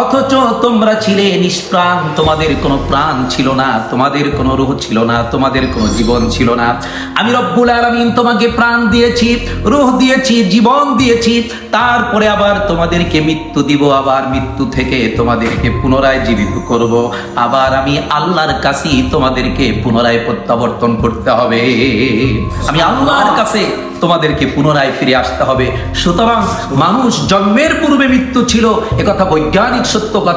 অথচ তোমরা ছিলে নিষ্প্রাণ, তোমাদের কোনো প্রাণ ছিল না, তোমাদের কোনো রূহ ছিল না, তোমাদের কোনো জীবন ছিল না। আমি রব্বুল আলামিন তোমাকে প্রাণ দিয়েছি, রূহ দিয়েছি, জীবন দিয়েছি, তারপরে আবার তোমাদেরকে মৃত্যু দিব, আবার মৃত্যু থেকে তোমাদেরকে পুনরায় জীবিত করব। আবার আমি আল্লাহর কাছেই তোমাদেরকে পুনরায় প্রত্যাবর্তন করতে হবে। আমি আল্লাহর কাছে তোমাদেরকে পুনরায় ফিরে আসতে হবে। সুতরাং মানুষ জন্মের পূর্বে মৃত্যু ছিল একথা বৈজ্ঞানিক সত্য কথা।